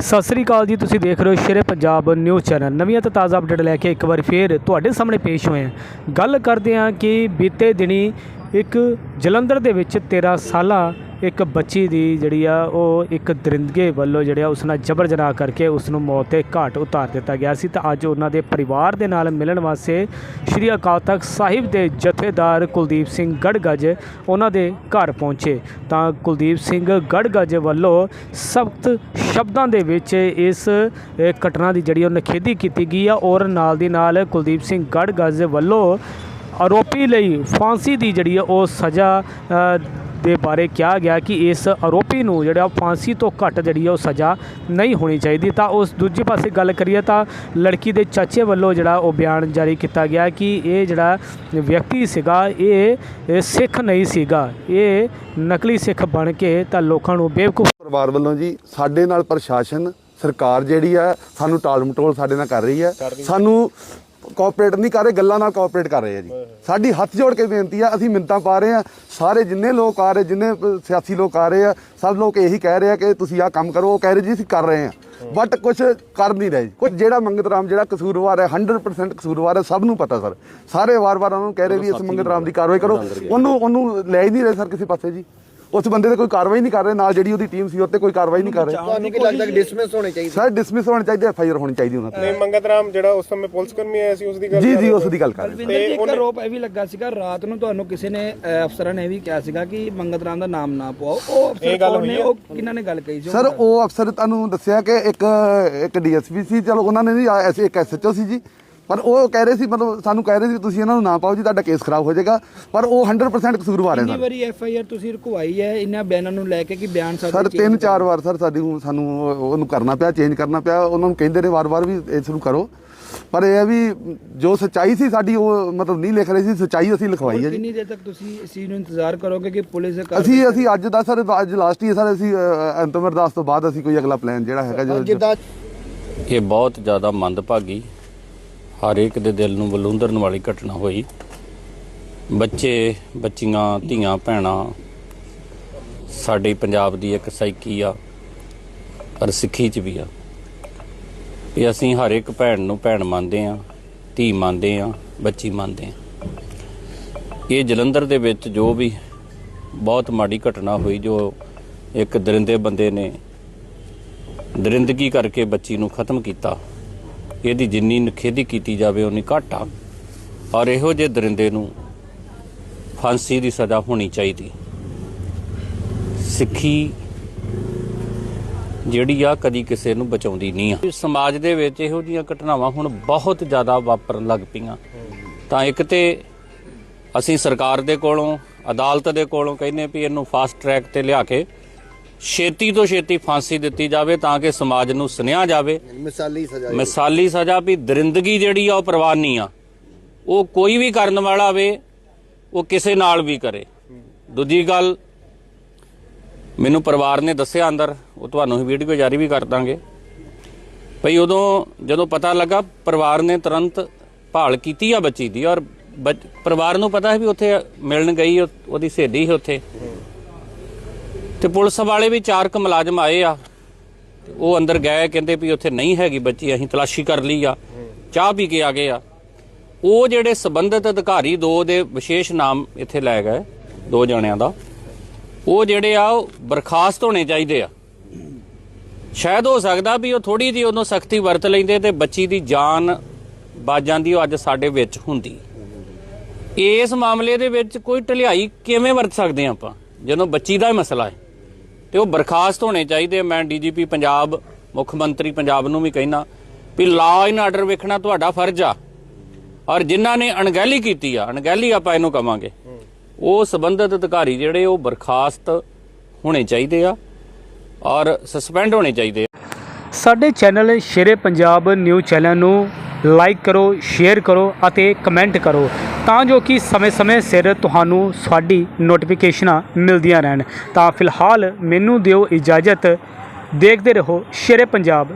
ਸਤਿ ਸ੍ਰੀ ਅਕਾਲ ਜੀ, ਤੁਸੀਂ ਦੇਖ ਰਹੇ ਹੋ ਸ਼ੇਰੇ ਪੰਜਾਬ ਨਿਊਜ਼ ਚੈਨਲ। ਨਵੀਆਂ ਤੇ ਤਾਜ਼ਾ ਅਪਡੇਟ ਲੈ ਕੇ ਇੱਕ ਵਾਰ ਫੇਰ ਤੁਹਾਡੇ ਸਾਹਮਣੇ ਪੇਸ਼ ਹੋਏ ਹਾਂ। ਗੱਲ ਕਰਦੇ ਹਾਂ ਕਿ ਬੀਤੇ ਦਿਨੀ ਇੱਕ ਜਲੰਧਰ ਦੇ ਵਿੱਚ 13 ਸਾਲਾ ਇੱਕ ਬੱਚੀ ਦੀ ਜਿਹੜੀ ਆ, ਉਹ ਇੱਕ ਦਰਿੰਦਗੇ ਵੱਲੋਂ ਜਿਹੜਾ ਉਸ ਨਾਲ ਜਬਰ ਜਨਾਹ ਕਰਕੇ ਉਸ ਨੂੰ ਮੌਤ ਦੇ ਘਾਟ ਉਤਾਰ ਦਿੱਤਾ ਗਿਆ ਸੀ। ਤਾਂ ਅੱਜ ਉਹਨਾਂ ਦੇ ਪਰਿਵਾਰ ਦੇ ਨਾਲ ਮਿਲਣ ਵਾਸਤੇ ਸ਼੍ਰੀ ਅਕਾਲ ਤਖਤ ਸਾਹਿਬ ਦੇ ਜਥੇਦਾਰ ਕੁਲਦੀਪ ਸਿੰਘ ਗੜਗਜ ਉਹਨਾਂ ਦੇ ਘਰ ਪਹੁੰਚੇ। ਤਾਂ ਕੁਲਦੀਪ ਸਿੰਘ ਗੜਗਜ ਵੱਲੋਂ ਸਖਤ ਸ਼ਬਦਾਂ ਦੇ ਵਿੱਚ ਇਸ ਘਟਨਾ ਦੀ ਜਿਹੜੀ ਉਹ ਨਿਖੇਧੀ ਕੀਤੀ ਗਈ ਆ ਔਰ ਨਾਲ ਦੀ ਨਾਲ ਕੁਲਦੀਪ ਸਿੰਘ ਗੜਗਜ ਵੱਲੋਂ ਆਰੋਪੀ ਲਈ ਫਾਂਸੀ ਦੀ ਜਿਹੜੀ ਆ, ਉਹ ਸਜ਼ਾ ਦੇ ਬਾਰੇ ਕਿਹਾ ਗਿਆ ਕਿ ਇਸ ਆਰੋਪੀ ਨੂੰ ਜਿਹੜਾ ਫਾਂਸੀ ਤੋਂ ਘੱਟ ਜਿਹੜੀ ਆ ਉਹ ਸਜ਼ਾ ਨਹੀਂ ਹੋਣੀ ਚਾਹੀਦੀ। ਤਾਂ ਉਸ ਦੂਜੇ ਪਾਸੇ ਗੱਲ ਕਰੀਏ ਤਾਂ ਲੜਕੀ ਦੇ ਚਾਚੇ ਵੱਲੋਂ ਜਿਹੜਾ ਉਹ ਬਿਆਨ ਜਾਰੀ ਕੀਤਾ ਗਿਆ ਕਿ ਇਹ ਜਿਹੜਾ ਵਿਅਕਤੀ ਸੀਗਾ ਇਹ ਇਹ ਸਿੱਖ ਨਹੀਂ ਸੀਗਾ। ਇਹ ਨਕਲੀ ਸਿੱਖ ਬਣ ਕੇ ਤਾਂ ਲੋਕਾਂ ਨੂੰ ਬੇਵਕੂਫ ਪਰਿਵਾਰ ਵੱਲੋਂ ਜੀ ਸਾਡੇ ਨਾਲ ਪ੍ਰਸ਼ਾਸਨ ਸਰਕਾਰ ਜਿਹੜੀ ਆ ਸਾਨੂੰ ਟਾਲ ਮਟੋਲ ਸਾਡੇ ਨਾਲ ਕਰ ਰਹੀ ਹੈ ਸਾਨੂੰ ਕੋਆਪਰੇਟ ਨਹੀਂ ਕਰ ਰਹੇ ਗੱਲਾਂ ਨਾਲ ਕੋਆਪਰੇਟ ਕਰ ਰਹੇ ਆ ਜੀ। ਸਾਡੀ ਹੱਥ ਜੋੜ ਕੇ ਬੇਨਤੀ ਆ ਅਸੀਂ ਮਿੰਤਾਂ ਪਾ ਰਹੇ ਆ। ਸਾਰੇ ਜਿੰਨੇ ਲੋਕ ਆ ਰਹੇ ਜਿੰਨੇ ਸਿਆਸੀ ਲੋਕ ਆ ਰਹੇ ਆ ਸਭ ਲੋਕ ਇਹੀ ਕਹਿ ਰਹੇ ਆ ਕਿ ਤੁਸੀਂ ਆਹ ਕੰਮ ਕਰੋ ਉਹ ਕਹਿ ਰਹੇ ਜੀ ਅਸੀਂ ਕਰ ਰਹੇ ਆ। ਬਟ ਕੁਝ ਕਰ ਨਹੀਂ ਰਹੇ। ਕੁਝ ਜਿਹੜਾ ਮੰਗਤ ਰਾਮ ਜਿਹੜਾ ਕਸੂਰਵਾਰ ਹੈ 100% ਕਸੂਰਵਾਰ ਹੈ ਸਭ ਨੂੰ ਪਤਾ ਸਰ। ਸਾਰੇ ਵਾਰ-ਵਾਰ ਉਹਨਾਂ ਨੂੰ ਕਹਿ ਰਹੇ ਵੀ ਇਸ ਮੰਗਤ ਰਾਮ ਦੀ ਕਾਰਵਾਈ ਕਰੋ। ਉਹਨੂੰ ਉਹਨੂੰ ਲੈ ਹੀ ਨਹੀਂ ਰਹੇ ਸਰ ਕਿਸੇ ਪਾਸੇ ਜੀ। ਉਸ ਬੰਦੇ ਤੇ ਕੋਈ ਕਾਰਵਾਈ ਨਹੀਂ ਕਰ ਰਹੇ ਨਾਲ ਜਿਹੜੀ ਉਹਦੀ ਟੀਮ ਸੀ ਉੱਤੇ ਕੋਈ ਕਾਰਵਾਈ ਨਹੀਂ ਕਰ ਰਹੇ। ਤੁਹਾਨੂੰ ਕੀ ਲੱਗਦਾ ਕਿ ਡਿਸਮਿਸ ਹੋਣੇ ਚਾਹੀਦੇ? ਸਰ ਡਿਸਮਿਸ ਹੋਣਾ ਚਾਹੀਦਾ ਐਫ ਆਈ ਆਰ ਹੋਣੀ ਚਾਹੀਦੀ ਉਹਨਾਂ ਤੇ। ਨਹੀਂ ਮੰਗਤ ਰਾਮ ਜਿਹੜਾ ਉਸ ਸਮੇਂ ਪੁਲਿਸ ਕਰਮੀ ਆਇਆ ਸੀ ਉਸ ਦੀ ਗੱਲ ਜੀ ਜੀ ਉਸ ਦੀ ਗੱਲ ਕਰ ਰਹੇ ਜੀ ਇੱਕ ਆਰੋਪ ਇਹ ਵੀ ਲੱਗਾ ਸੀਗਾ ਰਾਤ ਨੂੰ ਤੁਹਾਨੂੰ ਕਿਸੇ ਨੇ ਅਫਸਰਾਂ ਨੇ ਵੀ ਕਿਹਾ ਸੀਗਾ ਕਿ ਮੰਗਤ ਰਾਮ ਦਾ ਨਾਮ ਨਾ ਪਵਾਓ। ਉਹ ਅਫਸਰ ਇਹ ਗੱਲ ਕੌਣ ਹੋਈ ਨੇ ਹੈ? ਉਹ ਕਿਹਨਾਂ ਨੇ ਗੱਲ ਕਹੀ ਸੀ? ਸਰ ਉਹ ਅਫਸਰ ਤੁਹਾਨੂੰ ਦੱਸਿਆ ਕਿ ਇੱਕ ਇੱਕ ਡੀਐਸਪੀ ਸੀ ਚਲੋ ਉਹਨਾਂ ਨੇ ਨਹੀਂ ਇੱਕ ਐਸਐਚਓ ਸੀ ਜੀ। ਪਰ ਉਹ ਕਹਿ ਰਹੇ ਸੀ ਮਤਲਬ ਸਾਨੂੰ ਕਹਿ ਰਹੇ ਸੀ ਤੁਸੀਂ ਇਹਨਾਂ ਨੂੰ ਨਾ ਪਾਓ ਜੀ ਤੁਹਾਡਾ ਕੇਸ ਖਰਾਬ ਹੋ ਜਾਏਗਾ। ਪਰ ਉਹ 100% ਕਸੂਰਵਾਰ ਹੈ ਕਿੰਨੀ ਸਰ। ਵਾਰੀ ਐਫ ਆਈ ਆਰ ਤੁਸੀਂ ਰੁਕਵਾਈ ਹੈ ਇਹਨਾਂ ਬਿਆਨਾਂ ਨੂੰ ਲੈ ਕੇ ਕਿ ਬਿਆਨ ਸਾਡੇ ਸਰ change ਤਿੰਨ ਚਾਰ ਵਾਰ ਸਰ ਸਾਡੀ ਨੂੰ- ਸਾਨੂੰ ਉਹ- ਉਹਨੂੰ ਕਰਨਾ ਪਿਆ ਚੇਂਜ ਕਰਨਾ ਪਿਆ। ਉਹਨਾਂ ਨੂੰ ਕਹਿੰਦੇ ਨੇ ਵਾਰ-ਵਾਰ ਵੀ ਇਸ ਨੂੰ ਕਰੋ। ਪਰ ਇਹ ਹੈ ਵੀ ਜੋ ਸੱਚਾਈ ਸੀ ਸਾਡੀ ਉਹ ਮਤਲਬ ਨਹੀਂ ਲਿਖ ਰਹੇ ਸੀ ਸੱਚਾਈ ਅਸੀਂ ਲਿਖਵਾਈ ਹੈ ਜੀ। ਕਿੰਨੀ ਦੇਰ ਤੱਕ ਤੁਸੀਂ ਇਸ ਚੀਜ਼ ਨੂੰ ਇੰਤਜ਼ਾਰ ਕਰੋਗੇ ਕਿ ਪੁਲਿਸ ਕਰ- ਅਸੀਂ ਅਸੀਂ ਅੱਜ ਦਾ ਸਰ ਅੱਜ ਲਾਸਟ ਹੀ ਹੈ ਸਰ ਅਸੀਂ ਅ, ਅੰਤਮ ਅਰਦਾਸ ਤੋਂ ਬਾਅਦ ਅਸੀਂ ਕੋਈ ਅਗਲਾ ਪਲਾਨ ਜਿਹੜਾ ਹੈਗਾ ਜੋ ਜਿੱਦਾਂ ਇਹ ਬਹੁਤ ਜ਼ਿਆਦਾ ਮੰਦਭਾਗੀ ਹਰੇਕ ਦੇ ਦਿਲ ਨੂੰ ਬਲੂੰਦਰਨ ਵਾਲੀ ਘਟਨਾ ਹੋਈ। ਬੱਚੇ, ਬੱਚੀਆਂ, ਧੀਆਂ, ਭੈਣਾਂ, ਸਾਡੇ ਪੰਜਾਬ ਦੀ ਇੱਕ ਸਾਈਕੀ ਆ, ਪਰ ਸਿੱਖੀ ਚ ਵੀ ਆ। ਵੀ ਅਸੀਂ ਹਰ ਇੱਕ ਭੈਣ ਨੂੰ ਭੈਣ ਮੰਨਦੇ ਆ, ਧੀ ਮੰਨਦੇ ਆ, ਬੱਚੀ ਮੰਨਦੇ ਆ। ਇਹ ਜਲੰਧਰ ਦੇ ਵਿੱਚ ਜੋ ਵੀ ਬਹੁਤ ਮਾੜੀ ਘਟਨਾ ਹੋਈ, ਜੋ ਇੱਕ ਦਰਿੰਦੇ ਬੰਦੇ ਨੇ ਦਰਿੰਦਗੀ ਕਰਕੇ ਬੱਚੀ ਨੂੰ ਖਤਮ ਕੀਤਾ। ਇਹਦੀ ਜਿੰਨੀ ਨਖੇਦੀ ਕੀਤੀ ਜਾਵੇ ਉਨੀ ਘੱਟ ਆ। ਔਰ ਇਹੋ ਜਿਹੇ ਦਰਿੰਦੇ ਨੂੰ ਫਾਂਸੀ ਦੀ ਸਜ਼ਾ ਹੋਣੀ ਚਾਹੀਦੀ। ਸਿੱਖੀ ਜਿਹੜੀ ਆ, ਕਦੀ ਕਿਸੇ ਨੂੰ ਬਚਾਉਂਦੀ ਨਹੀਂ ਆ। ਸਮਾਜ ਦੇ ਵਿੱਚ ਇਹੋ ਜਿਹੀਆਂ ਘਟਨਾਵਾਂ ਹੁਣ ਬਹੁਤ ਜ਼ਿਆਦਾ ਵਾਪਰਨ ਲੱਗ ਪਈਆਂ। ਤਾਂ ਇੱਕ ਤੇ ਅਸੀਂ ਸਰਕਾਰ ਦੇ ਕੋਲੋਂ, ਅਦਾਲਤ ਦੇ ਕੋਲੋਂ ਕਹਿੰਦੇ ਵੀ ਇਹਨੂੰ ਫਾਸਟ ਟਰੈਕ ਤੇ ਲਿਆ ਕੇ ਛੇਤੀ ਤੋਂ ਛੇਤੀ ਫਾਂਸੀ ਦਿੱਤੀ ਜਾਵੇ ਤਾਂ ਕਿ ਸਮਾਜ ਨੂੰ ਸੁਨੇਹਾ ਜਾਵੇ। ਮਿਸਾਲੀ ਸਜ਼ਾ ਮਿਸਾਲੀ ਸਜ਼ਾ ਵੀ ਦਰਿੰਦਗੀ ਜਿਹੜੀ ਆ ਉਹ ਪ੍ਰਵਾਨੀ ਆ। ਉਹ ਕੋਈ ਵੀ ਕਰਨ ਵਾਲਾ ਹੋਵੇ ਉਹ ਕਿਸੇ ਨਾਲ ਵੀ ਕਰੇ। ਦੂਜੀ ਗੱਲ ਮੈਨੂੰ ਪਰਿਵਾਰ ਨੇ ਦੱਸਿਆ ਅੰਦਰ ਉਹ ਤੁਹਾਨੂੰ ਹੀ ਵੀਡੀਓ ਜਾਰੀ ਵੀ ਕਰ ਦਾਂਗੇ। ਭਈ ਉਦੋਂ ਜਦੋਂ ਪਤਾ ਲੱਗਾ ਪਰਿਵਾਰ ਨੇ ਤੁਰੰਤ ਭਾਲ ਕੀਤੀ ਆ ਬੱਚੀ ਦੀ। ਔਰ ਪਰਿਵਾਰ ਨੂੰ ਪਤਾ ਹੈ ਵੀ ਉੱਥੇ ਮਿਲਣ ਗਈ ਉਹ- ਉਹਦੀ ਸਹੇਲੀ ਸੀ ਉੱਥੇ। ਤੇ ਪੁਲਿਸ ਵਾਲੇ ਵੀ ਚਾਰ ਕੁ ਮੁਲਾਜ਼ਮ ਆਏ ਆ। ਉਹ ਅੰਦਰ ਗਏ, ਕਹਿੰਦੇ ਵੀ ਉੱਥੇ ਨਹੀਂ ਹੈਗੀ ਬੱਚੀ, ਅਸੀਂ ਤਲਾਸ਼ੀ ਕਰ ਲਈ ਆ। ਚਾਹ ਪੀ ਕੇ ਆ ਗਏ ਆ। ਉਹ ਜਿਹੜੇ ਸਬੰਧਤ ਅਧਿਕਾਰੀ, ਦੋ ਦੇ ਵਿਸ਼ੇਸ਼ ਨਾਮ ਇੱਥੇ ਲੈ ਗਏ, ਦੋ ਜਣਿਆਂ ਦਾ। ਉਹ ਜਿਹੜੇ ਆ, ਉਹ ਬਰਖਾਸਤ ਹੋਣੇ ਚਾਹੀਦੇ ਆ। ਸ਼ਾਇਦ ਹੋ ਸਕਦਾ ਵੀ ਉਹ ਥੋੜੀ ਜਿਹੀ ਉਹਨੂੰ ਸਖਤੀ ਵਰਤ ਲੈਂਦੇ ਤੇ ਬੱਚੀ ਦੀ ਜਾਨ ਬਚ ਜਾਂਦੀ ਉਹ ਅੱਜ ਸਾਡੇ ਵਿੱਚ ਹੁੰਦੀ। ਇਸ ਮਾਮਲੇ ਦੇ ਵਿੱਚ ਕੋਈ ਢਲਿਆਈ ਕਿਵੇਂ ਵਰਤ ਸਕਦੇ ਹਾਂ ਆਪਾਂ? ਜਦੋਂ ਬੱਚੀ ਦਾ ਹੀ ਮਸਲਾ ਹੈ। ਤੇ ਉਹ ਬਰਖਾਸਤ ਹੋਣੇ ਚਾਹੀਦੇ ਆ। ਮੈਂ ਡੀਜੀਪੀ ਪੰਜਾਬ, ਮੁੱਖ ਮੰਤਰੀ ਪੰਜਾਬ ਨੂੰ ਵੀ ਕਹਿਣਾ ਵੀ ਲਾ ਇਨ ਆਰਡਰ ਵੇਖਣਾ ਤੁਹਾਡਾ ਫਰਜ਼ ਆ। ਔਰ ਜਿਨ੍ਹਾਂ ਨੇ ਅਣਗਹਿਲੀ ਕੀਤੀ ਆ, ਅਣਗਹਿਲੀ ਆਪਾਂ ਇਹਨੂੰ ਕਵਾਂਗੇ, ਉਹ ਸਬੰਧਤ ਅਧਿਕਾਰੀ ਜਿਹੜੇ ਉਹ ਬਰਖਾਸਤ ਹੋਣੇ ਚਾਹੀਦੇ ਆ ਔਰ ਸਸਪੈਂਡ ਹੋਣੇ ਚਾਹੀਦੇ ਆ। ਸਾਡੇ channel Shere Punjab news channel ਨੂੰ ਲਾਈਕ ਕਰੋ ਸ਼ੇਅਰ ਕਰੋ ਅਤੇ ਕਮੈਂਟ ਕਰੋ। ਤਾਂ ਜੋ ਕਿ ਸਮੇਂ-ਸਮੇਂ ਸਿਰ ਤੁਹਾਨੂੰ ਸਾਡੀ ਨੋਟੀਫਿਕੇਸ਼ਨਾਂ ਮਿਲਦੀਆਂ ਰਹਿਣ। ਤਾਂ ਫਿਲਹਾਲ ਮੈਨੂੰ ਦਿਓ ਇਜਾਜ਼ਤ। ਦੇਖਦੇ ਰਹੋ ਸ਼ੇਰੇ ਪੰਜਾਬ